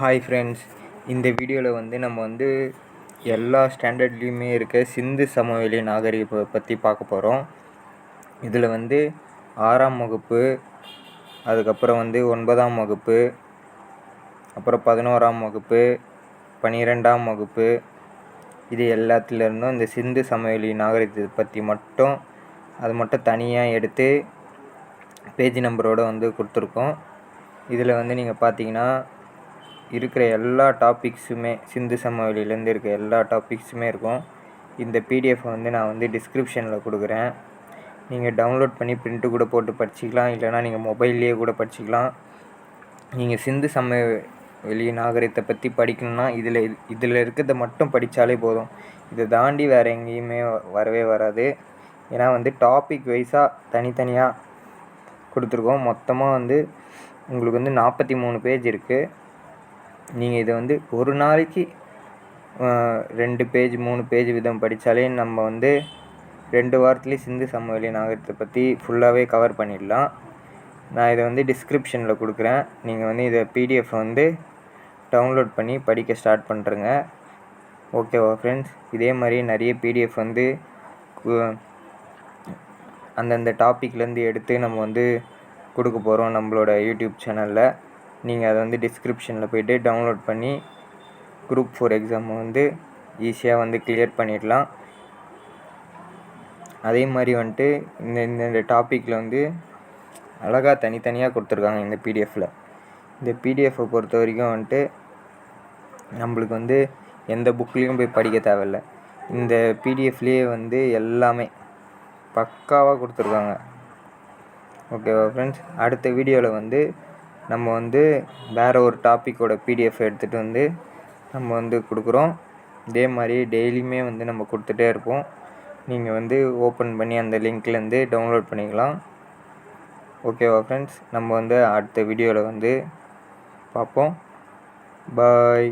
Hi friends இந்த வீடியோவில் வந்து நம்ம வந்து எல்லா ஸ்டாண்டர்ட்லேயுமே இருக்க சிந்து சமவெளி நாகரிகத்தை பற்றி பார்க்க போகிறோம் இதில் வந்து ஆறாம் வகுப்பு அதுக்கப்புறம் வந்து ஒன்பதாம் வகுப்பு அப்புறம் பதினோராம் வகுப்பு பன்னிரெண்டாம் வகுப்பு இது எல்லாத்துலேருந்தும் இந்த சிந்து சமவெளி நாகரிகத்தை பற்றி மட்டும் அது மட்டும் தனியாக எடுத்து பேஜ் நம்பரோடு வந்து கொடுத்துருக்கோம். இதில் வந்து நீங்கள் பார்த்தீங்கன்னா இருக்கிற எல்லா டாபிக்ஸுமே சிந்து சமவெளியிலேருந்து இருக்க எல்லா டாபிக்ஸுமே இருக்கும். இந்த பிடிஎஃப் வந்து நான் வந்து டிஸ்கிரிப்ஷனில் கொடுக்குறேன். நீங்கள் டவுன்லோட் பண்ணி பிரிண்ட்டு கூட போட்டு படிச்சிக்கலாம். இல்லைனா நீங்கள் மொபைல்லையே கூட படிச்சிக்கலாம். நீங்கள் சிந்து சமவெளி நாகரிகத்தை பற்றி படிக்கணும்னா இதில் இதில் இருக்கிறத மட்டும் படித்தாலே போதும். இதை தாண்டி வேறு எங்கேயுமே வரவே வராது. ஏன்னா வந்து டாபிக் வைஸாக தனித்தனியாக கொடுத்துருக்கோம். மொத்தமாக வந்து உங்களுக்கு வந்து நாற்பத்தி மூணு பேஜ் இருக்குது நீங்கள் இதை வந்து ஒரு நாளைக்கு ரெண்டு பேஜ் மூணு பேஜ் விதம் படித்தாலே நம்ம வந்து ரெண்டு வாரத்துலேயே சிந்து சமவெளி நாகரிகத்தை பற்றி ஃபுல்லாகவே கவர் பண்ணிடலாம். நான் இதை வந்து டிஸ்கிரிப்ஷனில் கொடுக்குறேன். நீங்கள் வந்து இதை பிடிஎஃப் வந்து டவுன்லோட் பண்ணி படிக்க ஸ்டார்ட் பண்ணுறங்க ஓகேவா ஃப்ரெண்ட்ஸ் இதே மாதிரி நிறைய பிடிஎஃப் வந்து அந்தந்த டாப்பிக்லேருந்து எடுத்து நம்ம வந்து கொடுக்க போகிறோம் நம்மளோட யூடியூப் சேனலில் நீங்கள் அதை வந்து டிஸ்கிரிப்ஷனில் போய்ட்டு டவுன்லோட் பண்ணி குரூப் ஃபோர் எக்ஸாமை வந்து ஈஸியாக வந்து கிளியர் பண்ணிடலாம். அதே மாதிரி வந்துட்டு இந்த இந்த டாப்பிக்கில் வந்து அழகாக தனித்தனியாக கொடுத்துருக்காங்க இந்த பிடிஎஃப்பில் இந்த பிடிஎஃப்பை பொறுத்த வரைக்கும் வந்துட்டு நம்மளுக்கு வந்து எந்த புக்லேயும் போய் படிக்க தேவையில்ல. இந்த பிடிஎஃப்லேயே வந்து எல்லாமே பக்காவாக கொடுத்துருக்காங்க. ஓகேவா ஃப்ரெண்ட்ஸ் அடுத்த வீடியோவில் வந்து நம்ம வந்து வேறு ஒரு டாப்பிக்கோட பிடிஎஃப் எடுத்துகிட்டு வந்து நம்ம வந்து கொடுக்குறோம். இதே மாதிரி டெய்லியுமே வந்து நம்ம கொடுத்துட்டே இருப்போம். நீங்கள் வந்து ஓப்பன் பண்ணி அந்த லிங்க்லேருந்து டவுன்லோட் பண்ணிக்கலாம். ஓகேவா ஃப்ரெண்ட்ஸ் நம்ம வந்து அடுத்த வீடியோவில் வந்து பார்ப்போம். பாய்